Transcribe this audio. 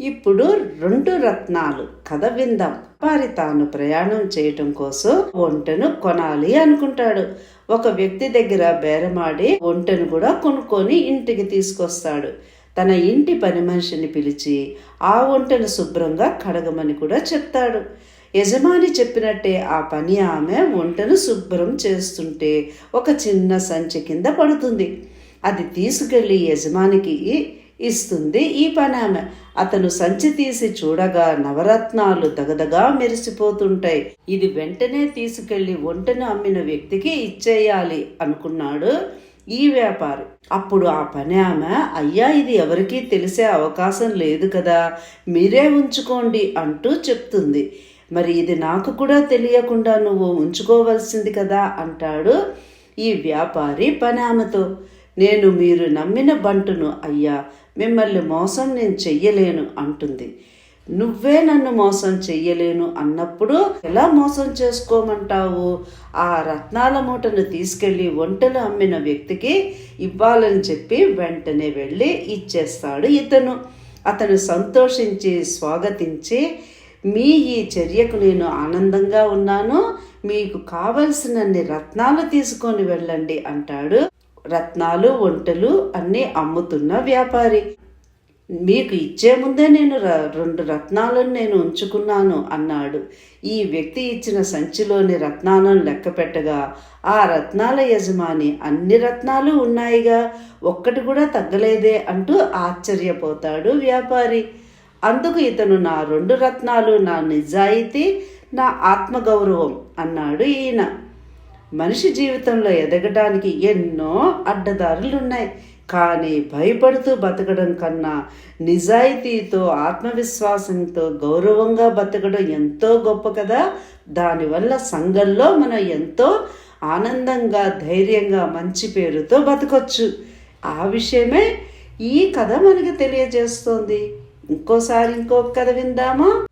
ఇప్పుడు రెండు రత్నాలు కథ విందాం. వారి తాను ప్రయాణం చేయటం కోసం ఒంటను కొనాలి అనుకుంటాడు. ఒక వ్యక్తి దగ్గర బేరమాడి ఒంటెను కూడా కొనుక్కొని ఇంటికి తీసుకొస్తాడు. తన ఇంటి పని మనిషిని పిలిచి ఆ ఒంటను శుభ్రంగా కడగమని కూడా చెప్తాడు. యజమాని చెప్పినట్టే ఆ పని ఆమె వంటను శుభ్రం చేస్తుంటే ఒక చిన్న సంచి కింద పడుతుంది. అది తీసుకెళ్ళి యజమానికి ఇస్తుంది. ఈ పని ఆమె అతను సంచి తీసి చూడగా నవరత్నాలు దగదగా మెరిసిపోతుంటాయి. ఇది వెంటనే తీసుకెళ్ళి ఒంటను అమ్మిన వ్యక్తికి ఇచ్చేయాలి అనుకున్నాడు ఈ వ్యాపారి. అప్పుడు ఆ పని ఆమె అయ్యా ఇది ఎవరికీ తెలిసే అవకాశం లేదు కదా మీరే ఉంచుకోండి అంటూ చెప్తుంది. మరి ఇది నాకు కూడా తెలియకుండా నువ్వు ఉంచుకోవలసింది కదా అంటాడు ఈ వ్యాపారి పని ఆమెతో నేను మీరు నమ్మిన బంటును అయ్యా మిమ్మల్ని మోసం నేను చెయ్యలేను అంటుంది. నువ్వే నన్ను మోసం చెయ్యలేను అన్నప్పుడు ఎలా మోసం చేసుకోమంటావు? ఆ రత్నాల మూటను తీసుకెళ్ళి వంటలు అమ్మిన వ్యక్తికి ఇవ్వాలని చెప్పి వెంటనే వెళ్ళి ఇచ్చేస్తాడు ఇతను. అతను సంతోషించి స్వాగతించి మీ ఈ చర్యకు నేను ఆనందంగా ఉన్నాను. మీకు కావలసినన్ని రత్నాలు తీసుకొని వెళ్ళండి అంటాడు. రత్నాలు వంటలు అన్నీ అమ్ముతున్న వ్యాపారి. మీకు ఇచ్చే ముందే నేను ర- రెండు రత్నాలను నేను ఉంచుకున్నాను అన్నాడు. ఈ వ్యక్తి ఇచ్చిన సంచిలోని రత్నాలను లెక్క పెట్టగా ఆ రత్నాల యజమాని అన్ని రత్నాలు ఉన్నాయిగా ఒక్కటి కూడా తగ్గలేదే అంటూ ఆశ్చర్యపోతాడు వ్యాపారి. అందుకు ఇతను నా రెండు రత్నాలు నా నిజాయితీ నా ఆత్మగౌరవం అన్నాడు ఈయన. మనిషి జీవితంలో ఎదగడానికి ఎన్నో అడ్డదారులు ఉన్నాయి కానీ భయపడుతూ బతకడం కన్నా నిజాయితీతో ఆత్మవిశ్వాసంతో గౌరవంగా బతకడం ఎంతో గొప్ప కదా. దానివల్ల సంఘంలో మనం ఎంతో ఆనందంగా ధైర్యంగా మంచి పేరుతో బతకొచ్చు. ఆ విషయమే ఈ కథ మనకి తెలియజేస్తోంది. ఇంకోసారి ఇంకొక కథ విందామా?